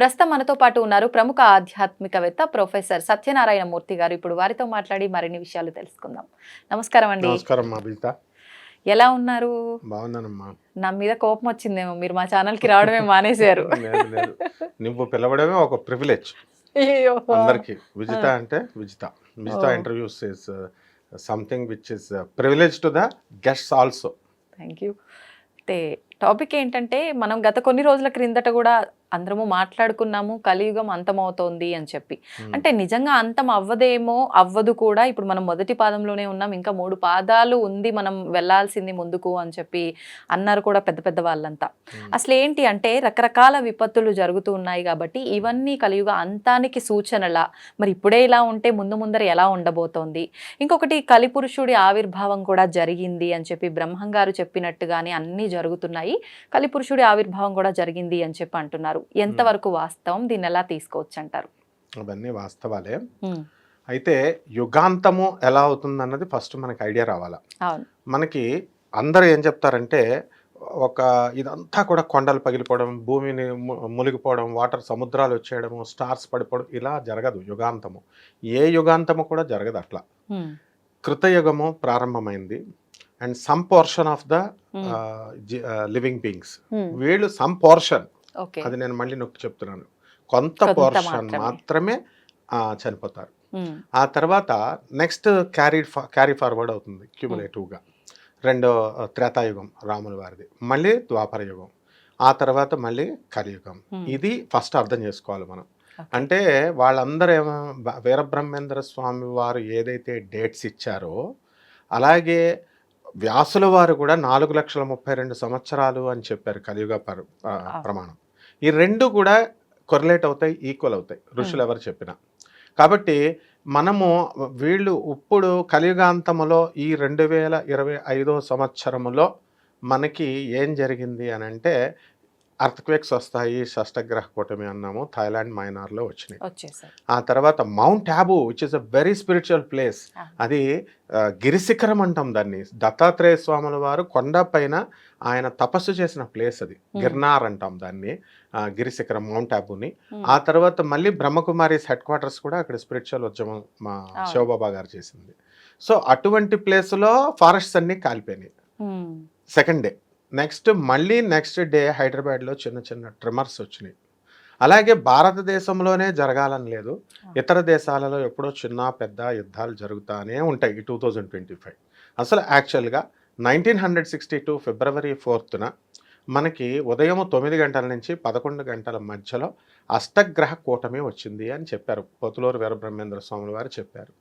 ప్రస్తుతం మనతో పాటు ఉన్నారు ప్రముఖ ఆధ్యాత్మికవేత్త ప్రొఫెసర్ సత్యనారాయణ మూర్తి గారు. ఇప్పుడు వారితో మాట్లాడి మరిన్ని విషయాలు తెలుసుకుందాం. నమస్కారం అండి. నమస్కారం ఎలా ఉన్నారు? బాగున్నానమ్మా. నా మీద కోపం వచ్చిందేమో మీరు మా ఛానల్కి రావడమే మానేశారు. నువ్వు పిలవడమే ఒక ప్రివిలేజ్. అందరికి. విజిత అంటే Vijitha. Vijitha. Interviews is something which is privilege to the guests also thank you అయితే టాపిక్ ఏంటంటే మనం గత కొన్ని రోజుల క్రిందట కూడా అందరము మాట్లాడుకున్నాము కలియుగం అంతమవుతోంది అని చెప్పి. అంటే నిజంగా అంతం అవ్వదేమో అవ్వదు కూడా ఇప్పుడు మనం మొదటి పాదంలోనే ఉన్నాం. ఇంకా మూడు పాదాలు ఉంది మనం వెళ్ళాల్సింది ముందుకు అని చెప్పి అన్నారు కూడా పెద్ద పెద్ద వాళ్ళంతా. అసలు ఏంటి అంటే రకరకాల విపత్తులు జరుగుతూ ఉన్నాయి కాబట్టి ఇవన్నీ కలియుగ అంతానికి సూచనలా. మరి ఇప్పుడే ఇలా ఉంటే ముందు ముందర ఎలా ఉండబోతోంది? ఇంకొకటి కలిపురుషుడి ఆవిర్భావం కూడా జరిగింది అని చెప్పి బ్రహ్మం గారు చెప్పినట్టుగానే అన్నీ జరుగుతున్నాయి. కలిపురుషుడి ఆవిర్భావం కూడా జరిగింది అని చెప్పి అంటున్నారు. ఎంతవరకు వాస్తవం? దీన్ని ఎలా తీసుకోవచ్చు అంటారు అవన్నీ వాస్తవాలే. అయితే యుగాంతము ఎలా అవుతుంది అన్నది ఫస్ట్ మనకి ఐడియా రావాలా? మనకి అందరూ ఏం చెప్తారంటే ఒక ఇదంతా కూడా కొండలు పగిలిపోవడం భూమిని మునిగిపోవడం వాటర్ సముద్రాలు వచ్చేయడము స్టార్స్ పడిపోవడం ఇలా జరగదు యుగాంతము. ఏ యుగాంతము కూడా జరగదు అట్లా. కృతయుగము ప్రారంభమైంది. And some portion of the living beings. వీళ్ళు సమ్ పోర్షన్ అది నేను మళ్ళీ నొక్కి చెప్తున్నాను. కొంత పోర్షన్ మాత్రమే. చనిపోతారు. ఆ తర్వాత నెక్స్ట్ క్యారీ క్యారీ ఫార్వర్డ్ అవుతుంది క్యూములేటివ్గా రెండో త్రేతాయుగం రాముల వారిది. మళ్ళీ ద్వాపర యుగం. ఆ తర్వాత మళ్ళీ కలియుగం. ఇది ఫస్ట్ అర్థం చేసుకోవాలి మనం. అంటే వాళ్ళందరూ ఏమో వీరబ్రహ్మేంద్ర స్వామి వారు ఏదైతే డేట్స్ ఇచ్చారో అలాగే వ్యాసుల వారు కూడా నాలుగు లక్షల ముప్పై రెండు సంవత్సరాలు అని చెప్పారు కలియుగ. ప్రమాణం. ఈ రెండు కూడా కొరిలేట్ అవుతాయి ఈక్వల్ అవుతాయి. ఋషులు ఎవరు చెప్పినా. కాబట్టి మనము వీళ్ళు ఇప్పుడు కలియుగాంతములో ఈ రెండు వేల ఇరవై ఐదో సంవత్సరములో మనకి ఏం జరిగింది అని అంటే అర్థక్వేక్స్ వస్తాయి షష్టగ్రహ కూటమి అన్నాము థాయిలాండ్ మైనార్లో వచ్చినాయి. ఆ తర్వాత mount Abu which is a very spiritual place. అది గిరిశిఖరం అంటాం దాన్ని. దత్తాత్రేయ స్వాముల వారు కొండ పైన ఆయన తపస్సు చేసిన ప్లేస్ అది. గిర్నార్ అంటాం దాన్ని గిరిశిఖరం మౌంట్ ఉమ్, ఆ తర్వాత మళ్ళీ బ్రహ్మకుమారిస్ హెడ్ క్వార్టర్స్ కూడా అక్కడ స్పిరిచువల్ ఉద్యమం మా. శివబాబా గారు చేసింది. సో అటువంటి ప్లేస్లో ఫారెస్ట్స్ అన్నీ కాలిపోయినాయి. సెకండ్ డే నెక్స్ట్ మళ్ళీ నెక్స్ట్ డే హైదరాబాద్లో చిన్న చిన్న ట్రిమర్స్ వచ్చినాయి. అలాగే భారతదేశంలోనే జరగాలని లేదు. ఇతర దేశాలలో ఎప్పుడో చిన్న పెద్ద యుద్ధాలు జరుగుతానే ఉంటాయి టూ థౌజండ్ ట్వంటీ ఫైవ్. అసలు యాక్చువల్గా nineteen hundred sixty two February ఫోర్త్న మనకి ఉదయం తొమ్మిది గంటల నుంచి పదకొండు గంటల మధ్యలో అష్టగ్రహ కూటమి వచ్చింది అని చెప్పారు. పోతులూరు వీరబ్రహ్మేంద్ర స్వాముల వారు చెప్పారు.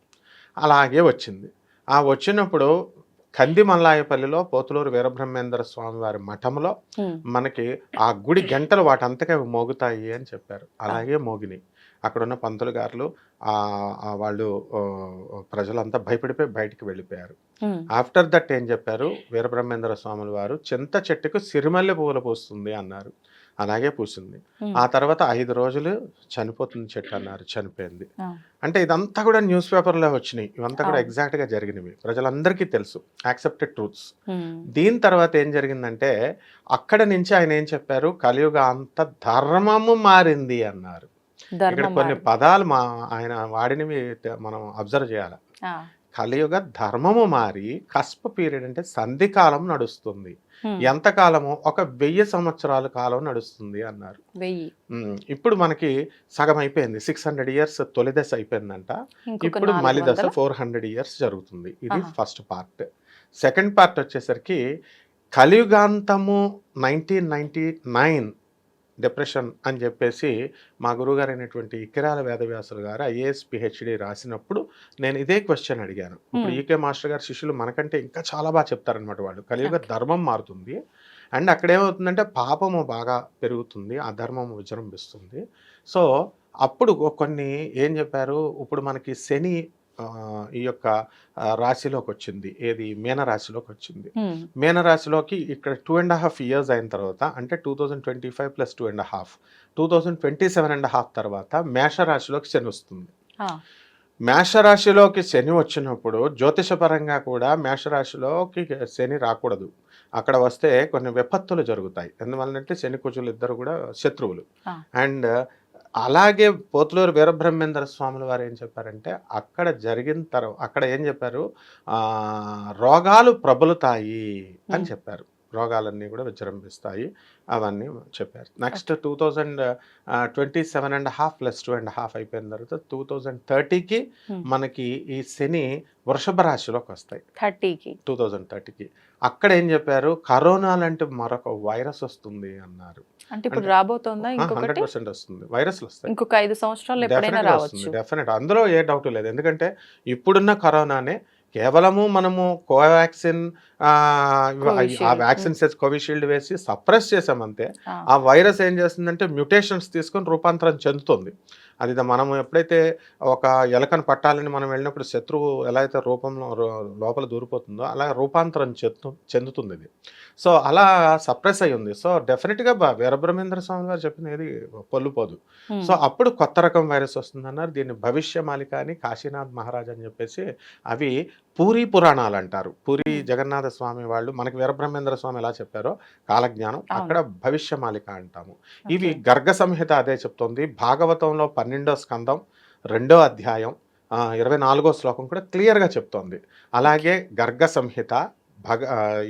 అలాగే వచ్చింది. ఆ వచ్చినప్పుడు కంది మల్లాయపల్లిలో పోతులూరు వీరబ్రహ్మేంద్ర స్వామి వారి మఠంలో మనకి ఆ గుడి గంటలు వాటంతకే మోగుతాయి అని చెప్పారు. అలాగే మోగినాయి అక్కడ ఉన్న పంతులు గారులు వాళ్ళు ప్రజలంతా భయపడిపోయి బయటికి వెళ్ళిపోయారు. ఆఫ్టర్ దట్ ఏం చెప్పారు? వీరబ్రహ్మేంద్ర స్వాముల వారు చింత చెట్టుకు సిరిమల్లె పువ్వులు పూస్తుంది అన్నారు. అలాగే పూసింది. ఆ తర్వాత ఐదు రోజులు చనిపోతుంది చెట్టు అన్నారు చనిపోయింది. అంటే ఇదంతా కూడా న్యూస్ పేపర్లో వచ్చినాయి. ఇవంతా కూడా. ఎగ్జాక్ట్గా జరిగినవి. ప్రజలందరికీ తెలుసు. Accepted truths. దీని తర్వాత ఏం జరిగిందంటే అక్కడ నుంచి ఆయన ఏం చెప్పారు? కలియుగ అంత ధర్మము మారింది అన్నారు. ఇక్కడ కొన్ని. పదాలు మా ఆయన వాడినవి మనం అబ్జర్వ్ చేయాలి. కలియుగ ధర్మము మారి కస్ప పీరియడ్ అంటే సంధి కాలం నడుస్తుంది. ఎంత కాలము? ఒక వెయ్యి సంవత్సరాల కాలం నడుస్తుంది అన్నారు. ఇప్పుడు మనకి సగం అయిపోయింది సిక్స్ హండ్రెడ్ ఇయర్స్ తొలి దశ అయిపోయిందంట. ఇప్పుడు మలి దశ? ఫోర్ హండ్రెడ్ ఇయర్స్ జరుగుతుంది. ఇది. First part. సెకండ్ పార్ట్ వచ్చేసరికి కలియుగాంతము నైన్టీన్ నైన్టీ నైన్ డిప్రెషన్ అని చెప్పేసి మా గురువుగారు అయినటువంటి ఇకిరాల వేదవ్యాసులు గారు ఐఏఎస్ పిహెచ్డి రాసినప్పుడు నేను ఇదే క్వశ్చన్ అడిగాను. ఇప్పుడు. ఈకే మాస్టర్ గారు శిష్యులు మనకంటే ఇంకా చాలా బాగా చెప్తారనమాట వాళ్ళు. కలియుగ. ధర్మం మారుతుంది. అండ్ అక్కడ ఏమవుతుందంటే పాపము బాగా పెరుగుతుంది అధర్మము విజృంభిస్తుంది. సో అప్పుడు కొన్ని ఏం చెప్పారు? ఇప్పుడు మనకి శని ఆ, ఈ యొక్క రాశిలోకి వచ్చింది ఏది? మీన రాశిలోకి వచ్చింది ఉమ్, మీన రాశిలోకి ఇక్కడ టూ అండ్ హాఫ్ ఇయర్స్ అయిన తర్వాత అంటే two thousand twenty five plus two and half two thousand twenty seven and half తర్వాత మేష రాశిలోకి శని వస్తుంది. మేషరాశిలోకి శని వచ్చినప్పుడు జ్యోతిషపరంగా కూడా మేషరాశిలోకి శని రాకూడదు. అక్కడ వస్తే కొన్ని విపత్తులు జరుగుతాయి. ఎందువల్లంటే శని కుజులు ఇద్దరు కూడా శత్రువులు. అండ్ అలాగే పోతులూరు వీరబ్రహ్మేంద్ర స్వాముల వారు ఏం చెప్పారంటే అక్కడ జరిగిన తర్వాత అక్కడ ఏం చెప్పారు రోగాలు ప్రబలుతాయి అని. చెప్పారు రోగాలన్నీ కూడా విజృంభిస్తాయి. అవన్నీ చెప్పారు. Next two thousand twenty seven and half plus two and half అయిపోయిన తర్వాత టూ థౌజండ్ థర్టీకి. మనకి ఈ శని వృషభ రాశిలోకి వస్తాయి. థర్టీకి. టూ థౌజండ్ థర్టీకి. అక్కడ ఏం చెప్పారు? కరోనా లాంటి మరొక వైరస్ వస్తుంది అన్నారు. అంటే ఇప్పుడు అంటే- రాబోతోందా హండ్రెడ్ ఇంకొకటి? పర్సెంట్ వస్తుంది. వైరస్లు వస్తాయి. ఇంకొక ఐదు సంవత్సరాలు ఎప్పుడైనా రావచ్చు. డెఫినెట్ అందులో ఏ డౌట్ లేదు. ఎందుకంటే ఇప్పుడున్న కరోనానే కేవలము మనము కోవాక్సిన్ ఆ. వ్యాక్సిన్స్ కోవిషీల్డ్. వేసి సప్రెస్ చేసామంతే ఆ వైరస్ ఏం చేస్తుందంటే మ్యుటేషన్స్ తీసుకొని రూపాంతరం చెందుతుంది. అది మనము ఎప్పుడైతే ఒక ఎలకను పట్టాలని మనం వెళ్ళినప్పుడు శత్రువు ఎలా అయితే రూపంలో లోపల దూరిపోతుందో అలా రూపాంతరం చెందు చెందుతుంది ఇది సో అలా సప్రెస్ అయి ఉంది సో డెఫినెట్గా బా వీరబ్రహ్మేంద్ర స్వామి గారు చెప్పింది ఏది పొల్లుపోదు. సో అప్పుడు కొత్త రకం వైరస్ వస్తుందన్నారు. దీన్ని భవిష్యమాలిక అని కాశీనాథ్ మహారాజ్ అని చెప్పేసి అవి పూరి పురాణాలు అంటారు పూరి జగన్నాథ స్వామి వాళ్ళు మనకి వీరబ్రహ్మేంద్ర స్వామి ఎలా చెప్పారో కాలజ్ఞానం. అక్కడ భవిష్యమాలిక అంటాము. ఇవి గర్గ సంహిత అదే చెప్తోంది. భాగవతంలో పన్నెండో స్కందం రెండో అధ్యాయం ఇరవై నాలుగో శ్లోకం కూడా క్లియర్గా చెప్తోంది. అలాగే గర్గ సంహిత భగ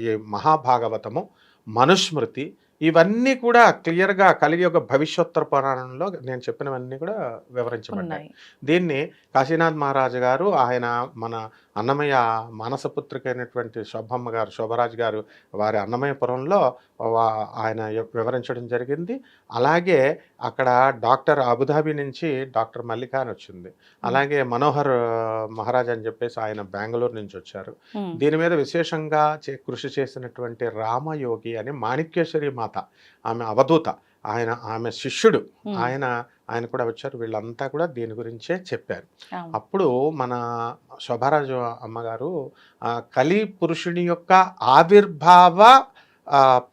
ఈ మహాభాగవతము మనుస్మృతి ఇవన్నీ కూడా క్లియర్గా కలిగి ఒక భవిష్యోత్తర పురాణంలో నేను చెప్పినవన్నీ కూడా వివరించబడ్డాయి. దీన్ని కాశీనాథ్ మహారాజు గారు ఆయన మన అన్నమయ్య మానసపుత్రిక అయినటువంటి శోభమ్మ గారు శోభరాజు గారు వారి అన్నమయ్యపురంలో వా- ఆయన వివరించడం జరిగింది. అలాగే అక్కడ డాక్టర్ అబుదాబి నుంచి డాక్టర్ మల్లిక అని వచ్చింది. అలాగే మనోహర్ మహారాజ్ అని చెప్పేసి ఆయన బెంగళూరు నుంచి వచ్చారు. దీని మీద విశేషంగా చే- కృషి చేసినటువంటి రామయోగి అని మాణిక్యేశ్వరి మాత ఆమె అవధూత ఆయన ఆమె శిష్యుడు ఆయన ఆయన కూడా వచ్చారు. వీళ్ళంతా కూడా దీని గురించే చెప్పారు. అప్పుడు మన శోభారాజు అమ్మగారు కలి పురుషుని యొక్క ఆవిర్భావ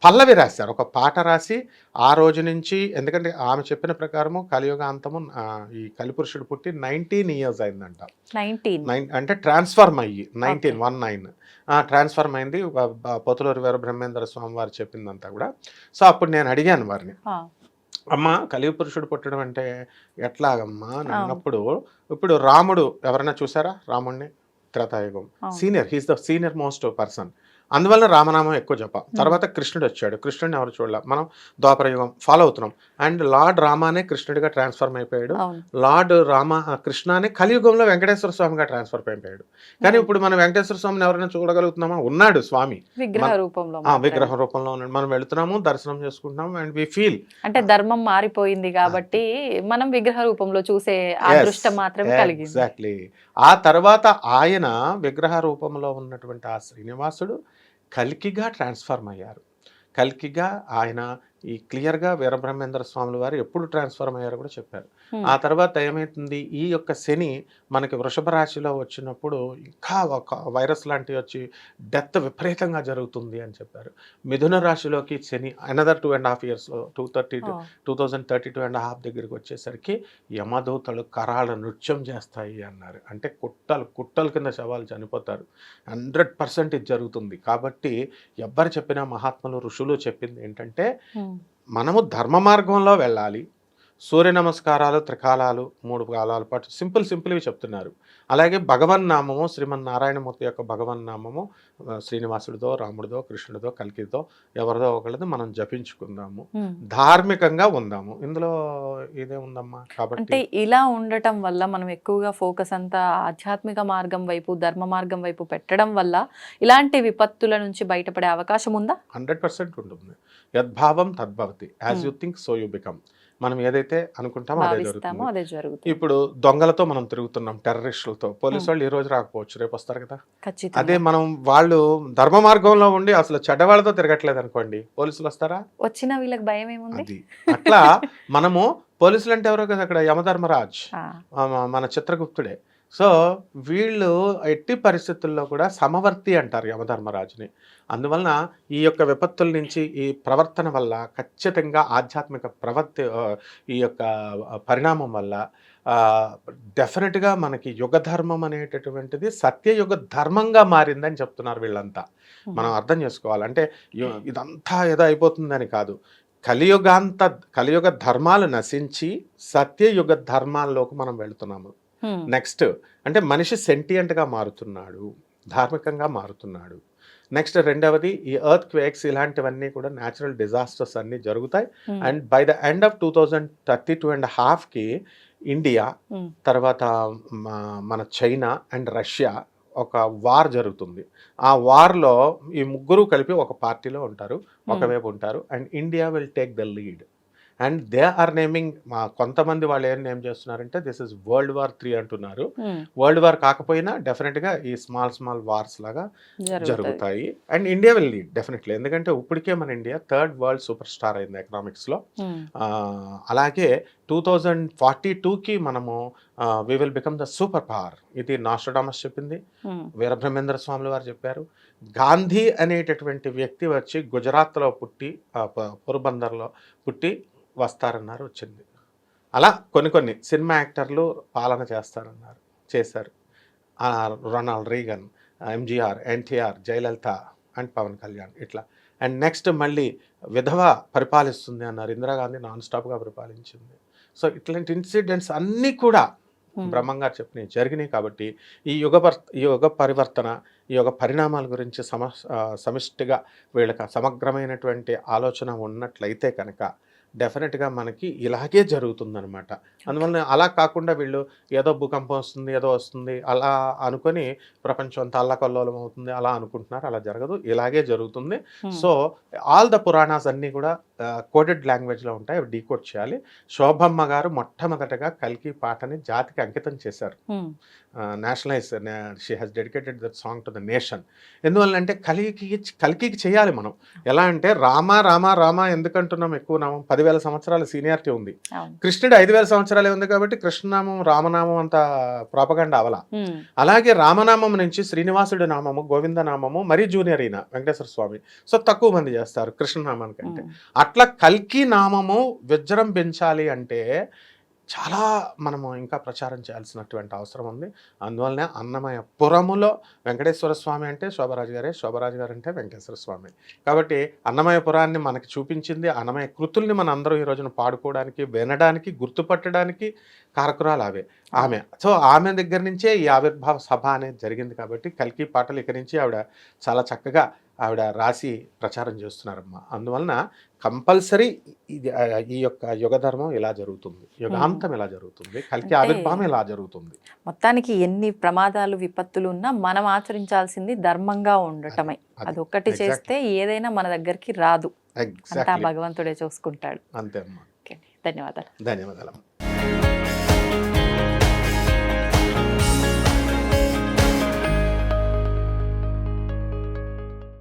పల్లవి రాశారు. ఒక పాట రాసి ఆ రోజు నుంచి ఎందుకంటే ఆమె చెప్పిన ప్రకారము కలియుగ అంతము ఈ కలిపురుషుడు పుట్టి నైన్టీన్ ఇయర్స్ అయిందంట. 19 నైన్ అంటే ట్రాన్స్ఫర్మ్ అయ్యి నైన్టీన్ వన్ నైన్. ట్రాన్స్ఫర్మ్ అయింది. పోతులూరు వీర బ్రహ్మేంద్ర స్వామి వారు చెప్పిందంతా కూడా. సో అప్పుడు నేను అడిగాను వారిని. అమ్మ కలియుగ పురుషుడు పుట్టడం అంటే ఎట్లాగమ్మా. అన్నప్పుడు ఇప్పుడు రాముడు ఎవరైనా చూసారా రాముడిని Treta Yuga. Senior he's the senior most person అందువల్ల రామనామం ఎక్కువ చెప్ప తర్వాత కృష్ణుడు వచ్చాడు. కృష్ణుడిని ఎవరు చూడాల. మనం ద్వాపర యుగం ఫాలో అవుతున్నాం. అండ్ లార్డ్ రామానే కృష్ణుడిగా ట్రాన్స్ఫర్మ్ అయిపోయాడు. లార్డ్ రామ కృష్ణానే కలియుగంలో వెంకటేశ్వర స్వామిగా ట్రాన్స్ఫర్ అయిపోయాడు. కానీ ఇప్పుడు మనం వెంకటేశ్వర స్వామిని ఎవరైనా చూడగలుగుతున్నామా? ఉన్నాడు స్వామి. విగ్రహ రూపంలో. విగ్రహం ఉన్నాడు. మనం వెళుతున్నాము దర్శనం చేసుకుంటున్నాం అండ్ వి ఫీల్ అంటే ధర్మం మారిపోయింది కాబట్టి మనం విగ్రహ రూపంలో చూసే అదృష్టం మాత్రమే కలిగింది. ఎగ్జాక్ట్లీ ఆ తర్వాత ఆయన విగ్రహ రూపంలో ఉన్నటువంటి ఆ శ్రీనివాసుడు కల్కిగా ట్రాన్స్ఫార్మ్ అయ్యారు. కల్కిగా ఆయన ఈ క్లియర్గా వీరబ్రహ్మేంద్ర స్వాములు వారు ఎప్పుడు ట్రాన్స్ఫార్మ్ అయ్యారో కూడా చెప్పారు. ఆ తర్వాత ఏమైతుంది? ఈ యొక్క శని మనకి వృషభ రాశిలో వచ్చినప్పుడు ఇంకా ఒక వైరస్ లాంటివి వచ్చి డెత్ విపరీతంగా జరుగుతుంది అని చెప్పారు. మిథున రాశిలోకి శని అనదర్ టూ అండ్ హాఫ్ ఇయర్స్లో two thirty two thousand thirty two and half దగ్గరికి వచ్చేసరికి యమదూతలు కరాళ నృత్యం చేస్తాయి అన్నారు. అంటే కుట్టలు కుట్టల కింద శవాలు చనిపోతారు. హండ్రెడ్ పర్సెంట్ ఇది జరుగుతుంది. కాబట్టి ఎవ్వరు చెప్పినా మహాత్ములు ఋషులు చెప్పింది ఏంటంటే మనము ధర్మ మార్గంలో వెళ్ళాలి. సూర్య నమస్కారాలు త్రికాలాలు మూడు కాలాల పాటు సింపుల్ సింపుల్వి చెప్తున్నారు. అలాగే భగవన్ నామము శ్రీమన్నారాయణమూర్తి యొక్క భగవన్ నామము ఆ, శ్రీనివాసుడిదో రాముడిదో కృష్ణుడిదో కల్కితో ఎవరిదో ఒకరిదో మనం జపించుకుందాము. ధార్మికంగా ఉందాము. ఇందులో ఇదే ఉందమ్మా అంటే కాబట్టి ఇలా ఉండటం వల్ల మనం ఎక్కువగా ఫోకస్ అంతా ఆధ్యాత్మిక మార్గం వైపు ధర్మ మార్గం వైపు పెట్టడం వల్ల ఇలాంటి విపత్తుల నుంచి బయటపడే అవకాశం ఉందా? హండ్రెడ్ పర్సెంట్ ఉంటుంది. యద్భావం తద్భవతి. As you think so you become. మనం ఏదైతే అనుకుంటామో అదే జరుగుతుంది. అదే జరుగుతుంది. ఇప్పుడు దొంగలతో మనం తిరుగుతున్నాం టెర్రరిస్టులతో. పోలీసు వాళ్ళు ఈ రోజు రాకపోవచ్చు రేపు వస్తారు కదా? అదే మనం వాళ్ళు ధర్మ మార్గంలో ఉండి అసలు చెడ్డవాళ్ళతో తిరగట్లేదు అనుకోండి పోలీసులు వస్తారా? వచ్చిన వీళ్ళకి భయం ఏముంది? అది. అట్లా మనము పోలీసులు అంటే ఎవరో కదా అక్కడ యమధర్మరాజ్ మన చిత్రగుప్తుడే. సో వీళ్ళు ఎట్టి పరిస్థితుల్లో కూడా సమవర్తి అంటారు యమధర్మరాజుని. అందువలన ఈ యొక్క విపత్తుల నుంచి ఈ ప్రవర్తన వల్ల ఖచ్చితంగా ఆధ్యాత్మిక ప్రవర్తి ఈ యొక్క పరిణామం వల్ల డెఫినెట్గా మనకి యుగ ధర్మం అనేటటువంటిది సత్యయుగ ధర్మంగా మారిందని చెప్తున్నారు వీళ్ళంతా. మనం అర్థం చేసుకోవాలి. అంటే యు- ఇదంతా ఏదో అయిపోతుందని కాదు. కలియుగాంత కలియుగ ధర్మాలు నశించి సత్యయుగ ధర్మాల్లోకి మనం వెళుతున్నాము. నెక్స్ట్ అంటే మనిషి సెంటియంట్గా మారుతున్నాడు ధార్మికంగా మారుతున్నాడు. నెక్స్ట్ రెండవది ఈ ఎర్త్ క్వేక్స్ ఇలాంటివన్నీ కూడా న్యాచురల్ డిజాస్టర్స్ అన్నీ జరుగుతాయి. Hmm. And by the end of two thousand thirty two and హాఫ్కి India Hmm. తర్వాత మన చైనా అండ్ రష్యా ఒక వార్ జరుగుతుంది. ఆ వార్లో ఈ ముగ్గురు కలిపి ఒక పార్టీలో ఉంటారు ఒకవైపు ఉంటారు. And India will take the lead and they are naming మా కొంతమంది వాళ్ళు ఏం నేమ్ చేస్తున్నారంటే this is world war three అంటున్నారు. వరల్డ్ వార్ కాకపోయినా డెఫినెట్గా ఈ స్మాల్ స్మాల్ వార్స్ లాగా జరుగుతాయి. And India will lead definitely. ఎందుకంటే ఇప్పటికే మన India third world super star అయింది ఎకనామిక్స్లో. అలాగే టూ థౌజండ్ ఫార్టీ టూకి మనము we will become the super power ఇది నాస్ట్రడామస్ చెప్పింది. వీరబ్రహ్మేంద్ర స్వాములు వారు చెప్పారు. గాంధీ అనేటటువంటి వ్యక్తి వచ్చి గుజరాత్లో పుట్టి పోర్బందర్లో పుట్టి వస్తారన్నారు వచ్చింది. అలా కొన్ని కొన్ని సినిమా యాక్టర్లు పాలన చేస్తారన్నారు చేశారు. Ronald Reagan MGR NTR Jayalalitha and Pawan Kalyan ఇట్లా. అండ్ నెక్స్ట్ మళ్ళీ విధవ పరిపాలిస్తుంది అన్నారు. ఇందిరాగాంధీ నాన్ స్టాప్గా పరిపాలించింది. సో ఇట్లాంటి ఇన్సిడెంట్స్ అన్నీ కూడా. బ్రహ్మంగారు చెప్పినవి జరిగినాయి కాబట్టి ఈ యుగ యుగ పరివర్తన ఈ యుగ పరిణామాల గురించి సమ సమిష్టిగా వీళ్ళకి సమగ్రమైనటువంటి ఆలోచన ఉన్నట్లయితే కనుక డెఫినెట్గా మనకి ఇలాగే జరుగుతుందనమాట అందువల్ల అలా కాకుండా వీళ్ళు ఏదో భూకంపం వస్తుంది ఏదో వస్తుంది అలా అనుకొని ప్రపంచం అంతా అల్లకల్లోలం అవుతుంది అలా అనుకుంటున్నారు అలా జరగదు ఇలాగే జరుగుతుంది. సో ఆల్ ద పురాణాస్ అన్నీ కూడా కోడెడ్ లాంగ్వేజ్లో ఉంటాయి అవి డీకోడ్ చేయాలి. శోభమ్మ గారు మొట్టమొదటగా కల్కి పాటని జాతికి అంకితం చేశారు. Nationalize she has dedicated that song to the nation ఎందువల్లంటే కలికి కలికి చేయాలి మనం. ఎలా అంటే రామ రామ రామ ఎందుకంటున్నాం ఎక్కువ నామం? పదివేల సంవత్సరాల సీనియారిటీ ఉంది. కృష్ణుడు ఐదు వేల సంవత్సరాలే ఉంది కాబట్టి కృష్ణనామం రామనామం అంత ప్రాపగండ అవల. అలాగే రామనామం నుంచి శ్రీనివాసుడి నామము గోవింద నామము మరీ జూనియర్ అయిన వెంకటేశ్వర స్వామి. సో తక్కువ మంది చేస్తారు కృష్ణనామానికంటే. అట్లా కల్కి నామము విజృంభించాలి అంటే చాలా మనము ఇంకా ప్రచారం చేయాల్సినటువంటి అవసరం ఉంది. అందువల్లనే అన్నమయ పురములో వెంకటేశ్వర స్వామి అంటే శోభరాజు గారే శోభరాజు గారు అంటే వెంకటేశ్వర స్వామి. కాబట్టి అన్నమయ పురాన్ని మనకి చూపించింది. అన్నమయ కృతుల్ని మన అందరూ ఈ రోజున పాడుకోవడానికి వినడానికి గుర్తుపట్టడానికి కారకురాలు అవే ఆమె. సో ఆమె దగ్గర నుంచే ఈ ఆవిర్భావ సభ అనేది జరిగింది కాబట్టి కల్కి పాటలు ఇక్కడి నుంచి ఆవిడ చాలా చక్కగా ఆవిడ రాసి ప్రచారం చేస్తున్నారమ్మా. అందువలన కంపల్సరీ ఇది ఈ యొక్క యుగ ధర్మం ఇలా జరుగుతుంది? యుగాంతం ఇలా జరుగుతుంది? కల్కి ఆవిర్భావం ఇలా జరుగుతుంది? మొత్తానికి ఎన్ని ప్రమాదాలు విపత్తులు ఉన్నా మనం ఆచరించాల్సింది ధర్మంగా ఉండటమే. అది. అదొక్కటి. చేస్తే ఏదైనా మన దగ్గరికి రాదు. అంతా భగవంతుడే చూసుకుంటాడు. అంతే అమ్మా. ధన్యవాదాలు. ధన్యవాదాలు